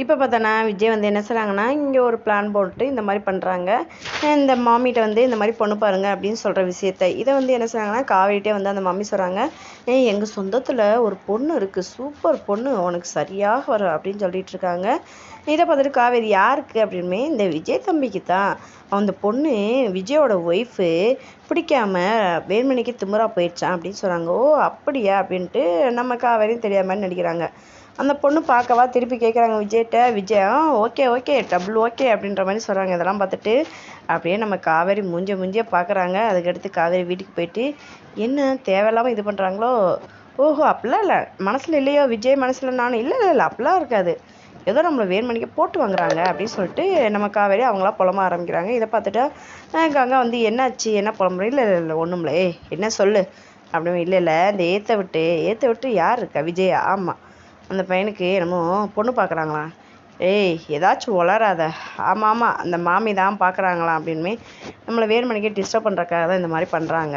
இப்போ பார்த்தோன்னா விஜய் வந்து என்ன செய்கிறாங்கன்னா இங்கே ஒரு பிளான் போட்டு இந்த மாதிரி பண்ணுறாங்க இந்த மாமிகிட்ட வந்து இந்த மாதிரி பொண்ணு பாருங்க அப்படின்னு சொல்கிற விஷயத்த. இதை வந்து என்ன செய்கிறாங்கன்னா காவேரிட்டே வந்து அந்த மாமி சொல்கிறாங்க ஏ எங்கள் சொந்தத்தில் ஒரு பொண்ணு இருக்குது சூப்பர் பொண்ணு. உனக்கு சரியாக வரும் அப்படின்னு சொல்லிட்டு இருக்காங்க. இதை பார்த்துட்டு காவேரி யாருக்கு? அப்படின்மே இந்த விஜய் தம்பிக்கு தான் அந்த பொண்ணு விஜயோட ஒய்ஃபு பிடிக்காம வேண்மணிக்கு திமுறா போயிடுச்சான் அப்படின்னு சொல்கிறாங்க ஓ அப்படியா? அப்படின்ட்டு நம்ம காவேரியும் தெரியாமல் நடிக்கிறாங்க. அந்த பொண்ணு பார்க்கவா திருப்பி கேட்குறாங்க விஜய்கிட்ட விஜய் ஆ ஓகே ஓகே டபுள் ஓகே அப்படின்ற மாதிரி சொல்கிறாங்க இதெல்லாம் பார்த்துட்டு அப்படியே நம்ம காவேரி மூஞ்ச மூஞ்சியே பார்க்குறாங்க. அதுக்கடுத்து காவேரி வீட்டுக்கு போயிட்டு என்ன தேவையில்லாமல் இது பண்ணுறாங்களோ ஓஹோ அப்படிலாம் இல்லை. மனசில் இல்லையோ? விஜய் மனசில் நானும் இல்லை இல்லை இல்லை அப்படிலாம் இருக்காது. ஏதோ நம்மளை வேண்மணிக்கு போட்டு வாங்குறாங்க அப்படின்னு சொல்லிட்டு நம்ம காவேரி அவங்களாம் புலம்ப ஆரம்பிக்கிறாங்க. இதை பார்த்துட்டா கங்கா வந்து என்னாச்சு? என்ன புலம்புற? இல்லை இல்லை இல்லை ஒன்றும் என்ன சொல்லு? அப்படின்னு இல்லை இல்லை இந்த ஏற்ற விட்டு ஏற்ற விட்டு யார் இருக்கா? விஜயா? ஆமாம் அந்த பையனுக்கு என்னமோ பொண்ணு பார்க்குறாங்களாம் ஏய் ஏதாச்சும் உளராத ஆமாம் ஆமாம் அந்த மாமி தான் பார்க்குறாங்களாம் அப்படின்மே நம்மளை வேறு மணிக்கே டிஸ்டர்ப் பண்ணுறக்காக தான் இந்த மாதிரி பண்ணுறாங்க